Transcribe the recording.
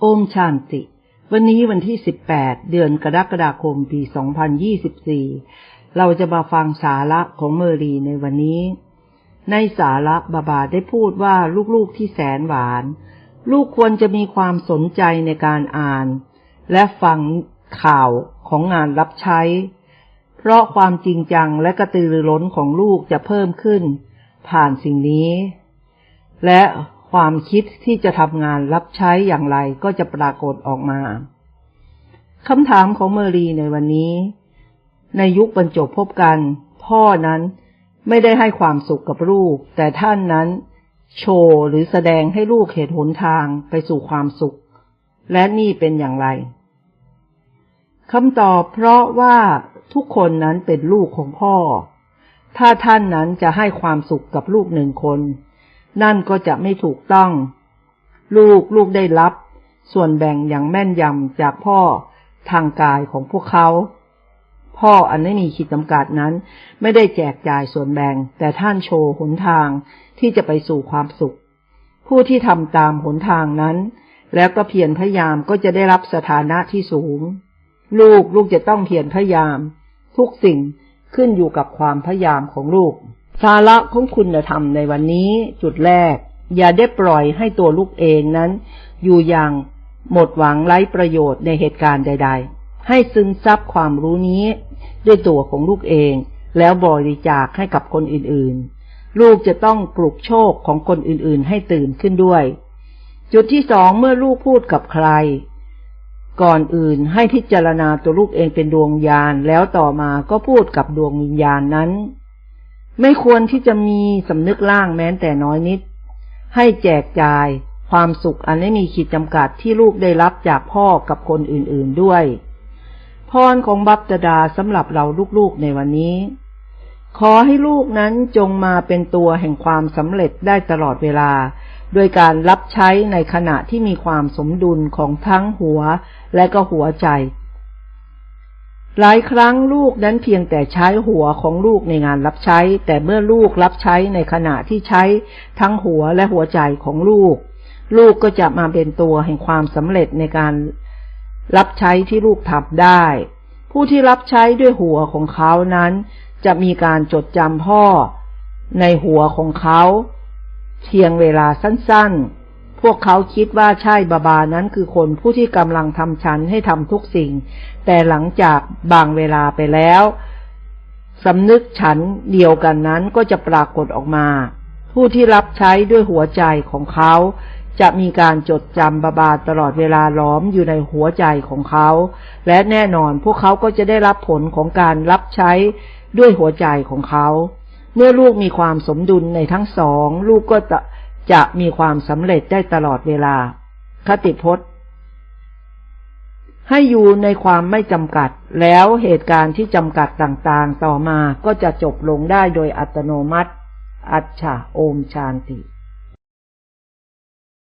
โอมชานติ วันนี้วันที่ 18 เดือนกรกฎาคม ปี 2024 เราจะมาฟังสาระของเมอรีในวันนี้ ในสาระบาบาได้พูดว่าลูกๆที่แสนหวาน ลูกควรจะมีความสนใจในการอ่าน และฟังข่าวของงานรับใช้ เพราะความจริงจังและกระตือรือร้นของลูกจะเพิ่มขึ้น ผ่านสิ่งนี้ และ ความคิดที่จะทำงานรับใช้อย่างไรก็จะปรากฏออกมาคำถามของเมอรีในวันนี้ ในยุคบรรจบพบกัน พ่อนั้นไม่ได้ให้ความสุขกับลูก แต่ท่านนั้น โชว์หรือแสดงให้ลูกเห็นหนทางไปสู่ความสุข และนี่เป็นอย่างไรคำตอบเพราะว่าทุกคนนั้นเป็นลูกของพ่อ ถ้าท่านนั้นจะให้ความสุขกับลูกหนึ่งคน นั่นก็จะไม่ถูกต้อง ลูกลูกได้รับ ส่วนแบ่งอย่างแม่นยำจากพ่อทางกายของพวกเขา พ่ออันไม่มีขีดจำกัดนั้น ไม่ได้แจกจ่ายส่วนแบ่ง แต่ท่านโชว์หนทางที่จะไปสู่ความสุข ผู้ที่ทำตามหนทางนั้น แล้วก็เพียรพยายามก็จะได้รับสถานะที่สูง ลูกลูกจะต้องเพียรพยายาม ทุกสิ่งขึ้นอยู่กับความพยายามของลูก สาระของคุณธรรมในวันนี้จุดแรก อย่าได้ปล่อยให้ตัวลูกเองนั้น อยู่อย่างหมดหวังไร้ประโยชน์ในเหตุการณ์ใด ๆ ให้ซึมซับความรู้นี้ ด้วยตัวของลูกเอง แล้วบริจาคให้กับคนอื่นๆ ลูกจะต้องปลุกโชคของคนอื่นๆ ให้ตื่นขึ้นด้วย จุดที่สองเมื่อลูกพูดกับใคร ก่อนอื่นให้พิจารณาตัวลูกเองเป็นดวงญาณแล้วต่อมาก็พูดกับดวงวิญญาณนั้น ไม่ควรที่จะมีสำนึกล่างแม้แต่น้อยนิด ให้แจกจ่าย ความสุขอันไม่มีขีดจำกัดที่ลูกได้รับจากพ่อกับคนอื่นๆด้วย พรของบัพตดาสำหรับเราลูกๆในวันนี้ ขอให้ลูกนั้นจงมาเป็นตัวแห่งความสำเร็จได้ตลอดเวลา โดยการรับใช้ในขณะที่มีความสมดุลของทั้งหัวและก็หัวใจ หลายครั้งลูกนั้นเพียงแต่ใช้หัวของลูกในงานรับใช้ แต่เมื่อลูกรับใช้ในขณะที่ใช้ทั้งหัวและหัวใจของลูก ลูกก็จะมาเป็นตัวแห่งความสำเร็จในการรับใช้ที่ลูกทำได้ ผู้ที่รับใช้ด้วยหัวของเขานั้น จะมีการจดจำพ่อในหัวของเขา เพียงเวลาสั้นๆ พวกเขาคิดว่าใช่บาบานั้นคือคนผู้ที่กำลังทำฉันให้ทำทุกสิ่ง แต่หลังจากบางเวลาไปแล้วสำนึกฉันเดียวกันนั้นก็จะปรากฏออกมา ผู้ที่รับใช้ด้วยหัวใจของเขา จะมีการจดจำบาบาตลอดเวลาล้อมอยู่ในหัวใจของเขา และแน่นอนพวกเขาก็จะได้รับผลของการรับใช้ด้วยหัวใจของเขา เมื่อลูกมีความสมดุลในทั้งสอง ลูกก็จะ จะมีความสำเร็จได้ตลอดเวลา คติพจน์ ให้อยู่ในความไม่จำกัด แล้วเหตุการณ์ที่จำกัดต่างๆ ต่อมาก็จะจบลงได้โดยอัตโนมัติ อัจฉาโอมชานติ